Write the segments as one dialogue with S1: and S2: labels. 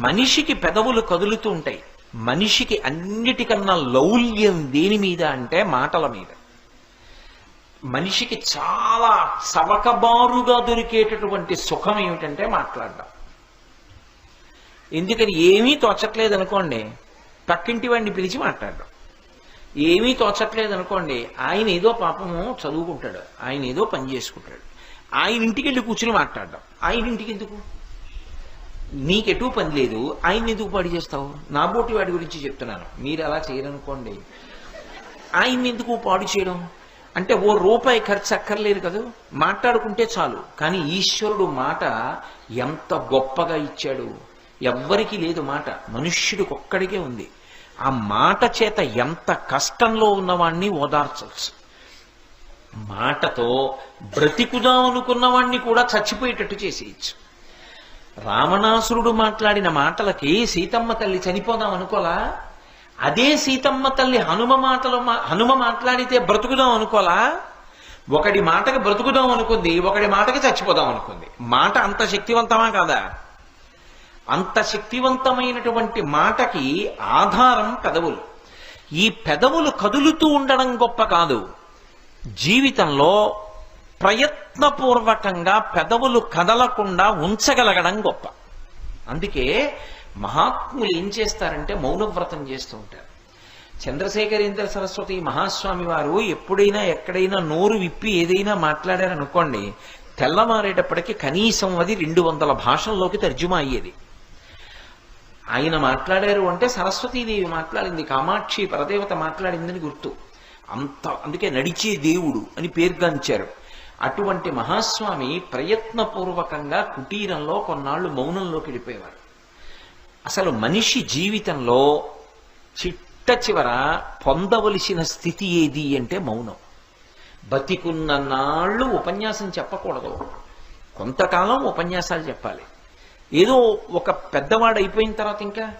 S1: మనిషికి పెదవులు కదులుతూ ఉంటాయి. మనిషికి అన్నిటికన్నా లౌల్యం దేని మీద అంటే మాటల మీద. మనిషికి చాలా చవకబారుగా దొరికేటటువంటి సుఖం ఏమిటంటే మాట్లాడడం. ఎందుకని ఏమీ తోచట్లేదు అనుకోండి పక్కింటి వాడిని పిలిచి మాట్లాడడం. ఏమీ తోచట్లేదు అనుకోండి ఆయన ఏదో పాపము చదువుకుంటాడు ఆయన ఏదో పని చేసుకుంటాడు. ఆయన ఇంటికి వెళ్ళి కూర్చుని మాట్లాడడం. ఆయన ఇంటికి ఎందుకు? నీకెటూ పని లేదు ఆయన ఎందుకు పాడు చేస్తావు? నా బోటి వాడి గురించి చెప్తున్నాను. మీరు అలా చేయరనుకోండి. ఆయన ఎందుకు పాడు చేయడం? అంటే ఓ రూపాయి ఖర్చు అక్కర్లేదు కదా? మాట్లాడుకుంటే చాలు. కానీ ఈశ్వరుడు మాట ఎంత గొప్పగా ఇచ్చాడు. ఎవ్వరికి లేదు మాట. మనుష్యుడికి ఒక్కడికే ఉంది. ఆ మాట చేత ఎంత కష్టంలో ఉన్నవాణ్ణి ఓదార్చవచ్చు మాటతో బ్రతికుదాం అనుకున్నవాణ్ణి కూడా చచ్చిపోయేటట్టు చేసేయచ్చు. రావణాసురుడు మాట్లాడిన మాటలకి సీతమ్మ తల్లి చనిపోదాం అనుకోలా? అదే సీతమ్మ తల్లి హనుమ మాటలు మా- హనుమ మాట్లాడితే బ్రతుకుదాం అనుకోలా? ఒకడి మాటకి బ్రతుకుదాం అనుకుంది ఒకడి మాటకి చచ్చిపోదాం అనుకుంది. మాట అంత శక్తివంతమా కాదా? అంత శక్తివంతమైనటువంటి మాటకి ఆధారం పెదవులు. ఈ పెదవులు కదులుతూ ఉండడం గొప్ప కాదు. జీవితంలో ప్రయత్నపూర్వకంగా పెదవులు కదలకుండా ఉంచగలగడం గొప్ప. అందుకే మహాత్ములు ఏం చేస్తారంటే మౌనవ్రతం చేస్తూ ఉంటారు. చంద్రశేఖరేంద్ర సరస్వతి మహాస్వామి వారు ఎప్పుడైనా ఎక్కడైనా నోరు విప్పి ఏదైనా మాట్లాడారనుకోండి తెల్లమారేటప్పటికి కనీసం అది రెండు వందల భాషల్లోకి తర్జుమా అయ్యేది. ఆయన మాట్లాడారు అంటే సరస్వతీదేవి మాట్లాడింది కామాక్షి పరదేవత మాట్లాడిందని గుర్తు. అంత అందుకే నడిచే దేవుడు అని పేరుగాంచారు అటువంటి మహాస్వామి ప్రయత్నపూర్వకంగా కుటీరంలో కొన్నాళ్ళు మౌనంలోకి వెళ్ళిపోయేవారు. అసలు మనిషి జీవితంలో చిట్ట చివర పొందవలసిన స్థితి ఏది అంటే మౌనం. బతికున్న నాళ్ళు ఉపన్యాసం చెప్పకూడదు. కొంతకాలం ఉపన్యాసాలు చెప్పాలి. ఏదో ఒక పెద్దవాడు అయిపోయిన తర్వాత ఇంకా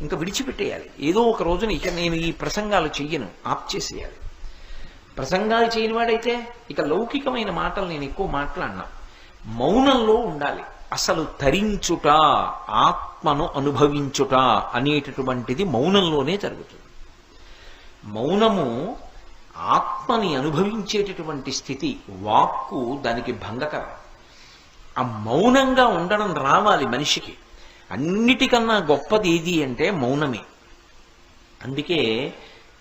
S1: ఇంకా విడిచిపెట్టేయాలి. ఏదో ఒక రోజున ఇక నేను ఈ ప్రసంగాలు చెయ్యను ఆప్ చేసేయాలి. ప్రసంగాలు చేయని వాడైతే ఇక లౌకికమైన మాటలు నేను ఎక్కువ మాట్లాడినా. మౌనంలో ఉండాలి. అసలు తరించుట ఆత్మను అనుభవించుట అనేటటువంటిది మౌనంలోనే జరుగుతుంది. మౌనము ఆత్మని అనుభవించేటటువంటి స్థితి వాక్కు దానికి భంగకరం. ఆ మౌనంగా ఉండడం రావాలి మనిషికి. అన్నిటికన్నా గొప్పది ఏది అంటే మౌనమే. అందుకే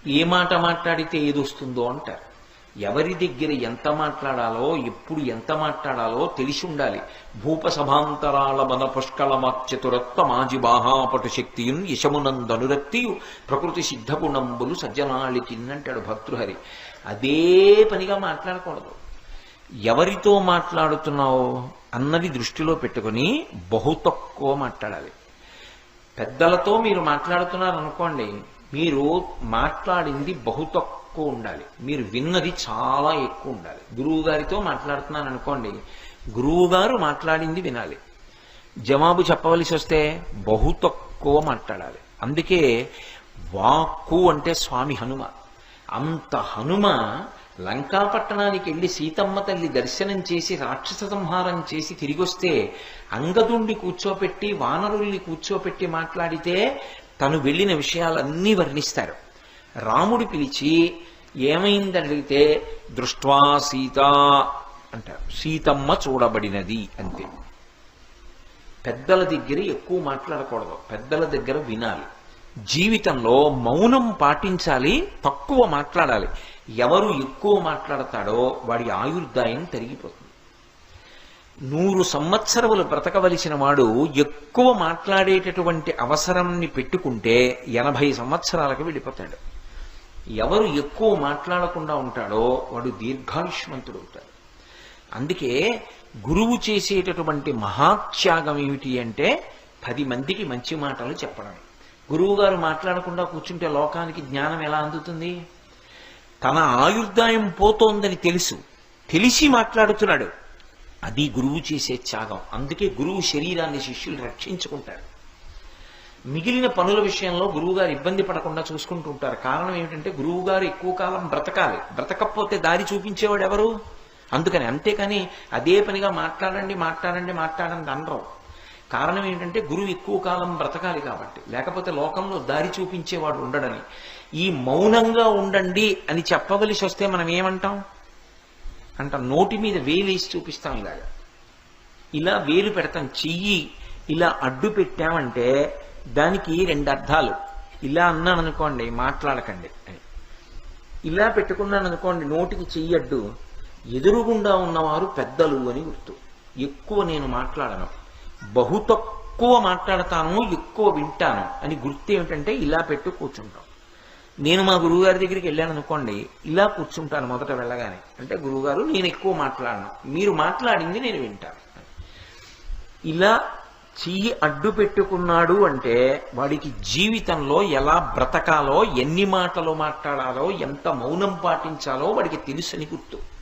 S1: ఏ మాట మాట్లాడితే ఏదొస్తుందో అంటారు. ఎవరి దగ్గర ఎంత మాట్లాడాలో ఎప్పుడు ఎంత మాట్లాడాలో తెలిసి ఉండాలి భూప సభాంతరాల మన పుష్కళ చతురత్వ మాజి బాహాపటు శక్తియున్ యశమునందనురక్తియు ప్రకృతి సిద్ధగుణంబులు సజ్జనాళి అంటాడు భర్తృహరి. అదే పనిగా మాట్లాడకూడదు. ఎవరితో మాట్లాడుతున్నావు అన్నది దృష్టిలో పెట్టుకుని బహు తక్కువ మాట్లాడాలి. పెద్దలతో మీరు మాట్లాడుతున్నారనుకోండి మీరు మాట్లాడింది బహు తక్కువ ఉండాలి. మీరు విన్నది చాలా ఎక్కువ ఉండాలి. గురువు గారితో మాట్లాడుతున్నాను అనుకోండి గురువు గారు మాట్లాడింది వినాలి. జవాబు చెప్పవలసి వస్తే బహు తక్కువ మాట్లాడాలి. అందుకే వాక్కు అంటే స్వామి హనుమ. అంత హనుమ లంకాపట్టణానికి వెళ్ళి సీతమ్మ తల్లి దర్శనం చేసి రాక్షస సంహారం చేసి తిరిగొస్తే అంగదుండి కూర్చోపెట్టి వానరుల్ని కూర్చోపెట్టి మాట్లాడితే తను వెళ్ళిన విషయాలన్నీ వర్ణిస్తారు. రాముడు పిలిచి ఏమైందని అడిగితే దృష్ట్వా సీత అంటారు. సీతమ్మ చూడబడినది అంతే. పెద్దల దగ్గర ఎక్కువ మాట్లాడకూడదు. పెద్దల దగ్గర వినాలి. జీవితంలో మౌనం పాటించాలి తక్కువ మాట్లాడాలి. ఎవరు ఎక్కువ మాట్లాడతాడో వాడి ఆయుర్దాయం తరిగిపోతుంది. నూరు సంవత్సరములు బ్రతకవలసిన వాడు ఎక్కువ మాట్లాడేటటువంటి అవసరాన్ని పెట్టుకుంటే ఎనభై సంవత్సరాలకు వెళ్ళిపోతాడు. ఎవరు ఎక్కువ మాట్లాడకుండా ఉంటాడో వాడు దీర్ఘాయుష్మంతుడు అవుతాడు. అందుకే గురువు చేసేటటువంటి మహాత్యాగం ఏమిటి అంటే పది మందికి మంచి మాటలు చెప్పడం. గురువు గారు మాట్లాడకుండా కూర్చుంటే లోకానికి జ్ఞానం ఎలా అందుతుంది? తన ఆయుర్దాయం పోతోందని తెలుసు. తెలిసి మాట్లాడుతున్నాడు. అది గురువు చేసే త్యాగం. అందుకే గురువు శరీరాన్ని శిష్యులు రక్షించుకుంటారు. మిగిలిన పనుల విషయంలో గురువుగారు ఇబ్బంది పడకుండా చూసుకుంటూ ఉంటారు. కారణం ఏమిటంటే గురువుగారు ఎక్కువ కాలం బ్రతకాలి. బ్రతకపోతే దారి చూపించేవాడు ఎవరు? అందుకని అంతేకాని అదే పనిగా మాట్లాడండి మాట్లాడండి మాట్లాడండి అనరు. కారణం ఏంటంటే గురువు ఎక్కువ కాలం బ్రతకాలి కాబట్టి. లేకపోతే లోకంలో దారి చూపించేవాడు ఉండడని. ఈ మౌనంగా ఉండండి అని చెప్పవలసి వస్తే మనం ఏమంటాం? అంట నోటి మీద వేలేసి చూపిస్తాం ఇలాగా. ఇలా వేలు పెడతాం చెయ్యి ఇలా అడ్డు పెట్టామంటే దానికి రెండు అర్థాలు. ఇలా అన్నాను అనుకోండి మాట్లాడకండి అని. ఇలా పెట్టుకున్నాను అనుకోండి నోటికి చెయ్యి అడ్డు. ఎదురుగుండా ఉన్నవారు పెద్దలు అని గుర్తు. ఎక్కువ నేను మాట్లాడను. బహు తక్కువ మాట్లాడతాను ఎక్కువ వింటాను అని గుర్తు ఏమిటంటే ఇలా పెట్టు కూర్చుంటాం. నేను మా గురువుగారి దగ్గరికి వెళ్ళాను అనుకోండి ఇలా కూర్చుంటాను మొదట వెళ్ళగానే. అంటే గురువుగారు నేను ఎక్కువ మాట్లాడను. మీరు మాట్లాడింది నేను వింటాను. ఇలా చెయ్యి అడ్డు పెట్టుకున్నాడు అంటే వాడికి జీవితంలో ఎలా బ్రతకాలో ఎన్ని మాటలు మాట్లాడాలో ఎంత మౌనం పాటించాలో వాడికి తెలుసని గుర్తు.